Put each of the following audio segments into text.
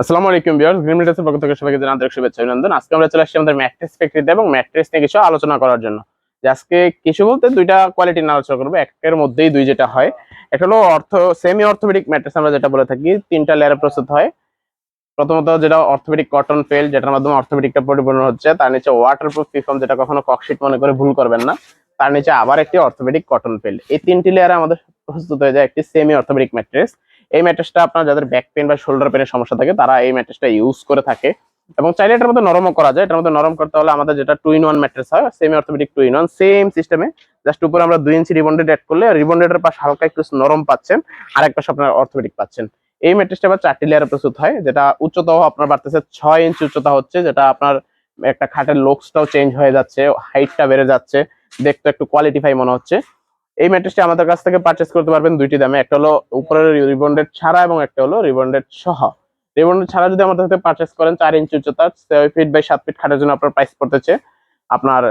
আসসালামু আলাইকুম ভিউয়ার্স পক্ষ থেকে সবাইকে শুভেচ্ছা অভিনন্দন। আজকে আমরা চলে আসছি আমাদের ম্যাট্রেস ফ্যাক্টরিতে এবং ম্যাট্রেস নিয়ে কিছু আলোচনা করার জন্য। আজকে কিছু বলতে দুইটা কোয়ালিটি নিয়ে আলোচনা করব। একের মধ্যেই দুই যেটা হয় একটা হলো অর্থ সেমি অর্থোপেডিক ম্যাট্রেস আমরা যেটা বলে থাকি, তিনটা লেয়ারে প্রস্তুত হয়। প্রথমত যেটা অর্থোপেডিক কটন ফেল যেটার মাধ্যমে অর্থোপেডিকটা পরিপূর্ণ হচ্ছে, তার নিচে ওয়াটার প্রুফ ফিফম যেটা কখনো ককশিট মনে করে ভুল করবেন না, তার নিচে আবার একটি অর্থোপেডিক কটন ফেল এই তিনটি লেয়ারে আমাদের প্রস্তুত হয়ে যায় একটি সেমি অর্থোপেডিক ম্যাট্রেস এই ম্যাট্রেসটা আপনার যাদের ব্যাক পেন বা শোল্ডার পেনের সমস্যা থাকে, তারা এই ম্যাট্রেসটা ইউজ করে থাকে। এবং চাইলে এটার মধ্যে নরমও করা যায়। এটার মধ্যে নরম করতে হলে আমাদের যেটা টু ইন ওয়ান ম্যাট্রেস হয় semi orthopaedic two in one same সিস্টেমে জাস্ট উপরে আমরা দুই ইঞ্চি রিবন্ডেড অ্যাড করলে রিবন্ডেডের পাশে হালকা একটু নরম পাচ্ছেন আর এক পাশে আপনার অর্থোপেডিক পাচ্ছেন। এই ম্যাট্রেসটা আবার চারটি লেয়ারে প্রস্তুত হয়, যেটা উচ্চতাও আপনার বাড়তেছে ছয় ইঞ্চি উচ্চতা হচ্ছে, যেটা আপনার একটা খাটের লোকসটাও চেঞ্জ হয়ে যাচ্ছে হাইটটা বেড়ে যাচ্ছে, দেখতে একটু কোয়ালিটিফাই মনে হচ্ছে। এই ম্যাট্রেসটি আমাদের কাছ থেকে পারচেস করতে পারবেন দুইটি দামে। একটা হলো উপরের রিবন্ডেড ছাড়া এবং একটা হলো রিবন্ডেড সহ। রিবন্ডেড ছাড়া যদি আমাদের থেকে পারচেস করেন, চার ইঞ্চি উচ্চতা ছয় ফিট বাই সাত ফিট খাটের জন্য আপনার প্রাইস পড়তেছে আপনার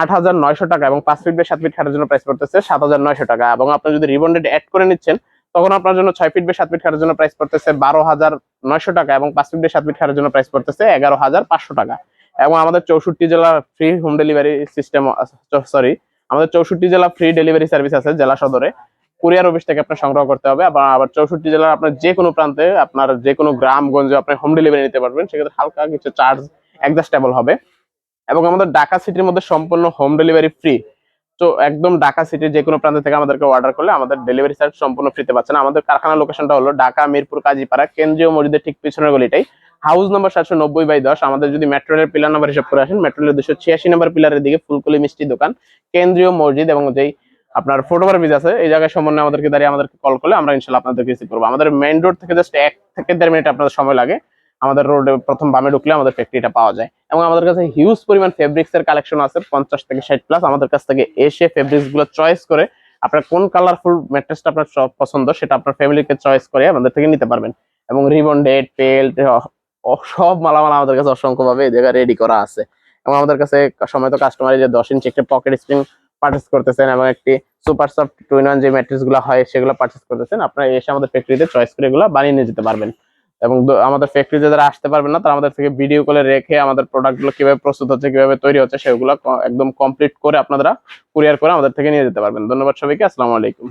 আট হাজার নয়শো টাকা এবং পাঁচ ফিট বাই সাত ফিট খাটের জন্য প্রাইস পড়তেছে সাত হাজার নয়শো টাকা। এবং আপনি যদি রিবন্ডেড অ্যাড করে নিচ্ছেন, তখন আপনার জন্য ছয় ফিট বাই সাত ফিট খাটের জন্য প্রাইস পড়তেছে বারো হাজার নয়শো টাকা এবং পাঁচ ফিট বাই সাত ফিট খাটের জন্য প্রাইস পড়তেছে এগারো হাজার পাঁচশো টাকা। এবং আমাদের চৌষট্টি জেলার free home delivery system sorry আমাদের চৌষট্টি জেলা ফ্রি ডেলিভারি সার্ভিস আছে জেলা সদরে। কুরিয়ার অফিস থেকে আপনার সংগ্রহ করতে হবে, আবার আবার চৌষট্টি জেলার আপনার যে কোনো প্রান্তে আপনার যে কোনো গ্রামগঞ্জে আপনি হোম ডেলিভারি নিতে পারবেন, সেক্ষেত্রে হালকা কিছু চার্জ অ্যাডজাস্টেবল হবে। এবং আমাদের ঢাকা সিটির মধ্যে সম্পূর্ণ হোম ডেলিভারি ফ্রি তো একদম ঢাকা সিটির যে কোনো প্রান্ত থেকে আমাদেরকে অর্ডার করলে আমাদের ডেলিভারি চার্জ সম্পূর্ণ ফ্রিতে পাচ্ছেন। আমাদের কারখানার লোকেশনটা হলো ঢাকা, মিরপুর, কাজীপাড়া, কেন্দ্রীয় মসজিদের ঠিক পিছনের গলিটাই। হাউস নাম্বার সাতশো নব্বই বাই দশ। আমাদের যদি মেট্রো রেলের পিলার নাম্বার হিসাব করে আসেন মেট্রো রেলের দুশো ছিয়াশি নম্বর পিলারের দিকে ফুলকলি মিষ্টি দোকান, কেন্দ্রীয় মসজিদ এবং যেই আপনার ফটোগ্রাফিজ আছে, এই জায়গায় সম্বন্ধে আমাদেরকে দাঁড়িয়ে আমাদেরকে কল করলে আমরা ইনশাল্লাহ আপনাদেরকে রিসিভ করব। আমাদের মেইন রোড থেকে জাস্ট এক থেকে দেড় মিনিট আপনাদের সময় লাগে। আমাদের রোডে প্রথম বামে ঢুকলে আমাদের ফ্যাক্টরিটা পাওয়া যায়। এবং আমাদের কাছে হিউজ পরিমাণ ফেব্রিক্স এর কালেকশন আছে, পঞ্চাশ থেকে ষাট প্লাস আমাদের কাছ থেকে এসে ফেব্রিক্সগুলো চয়েস করে আপনার কোন কালারফুল ম্যাট্রেসটা আপনার পছন্দ, সেটা আপনার ফ্যামিলিকে চয়েস করে আমাদের থেকে নিতে পারবেন। এবং রিবন ডেট পেল্ট সব মালামাল আমাদের কাছে অসংখ্য ভাবে এই জায়গায় রেডি করা আছে। এবং আমাদের কাছে সময় তো কাস্টমার যে দশ ইঞ্চি একটা পকেট স্প্রিং পার্চেস করতেছেন এবং একটি super soft two in one যে ম্যাট্রেসগুলো হয়, সেগুলো পার্চেস করতেছেন, আপনারা এসে আমাদের ফ্যাক্টরিতে চয়েস করে এগুলো বানিয়ে নিয়ে যেতে পারবেন। এবং আমাদের ফ্যাক্টরি যারা আসতে পারবেন না, তারা আমাদের থেকে ভিডিও কলে রেখে আমাদের প্রোডাক্টগুলো কীভাবে প্রস্তুত হচ্ছে, কীভাবে তৈরি হচ্ছে, সেগুলো একদম কমপ্লিট করে আপনারা কুরিয়ার করে আমাদের থেকে নিয়ে যেতে পারবেন। ধন্যবাদ সবাইকে, আসসালামু আলাইকুম।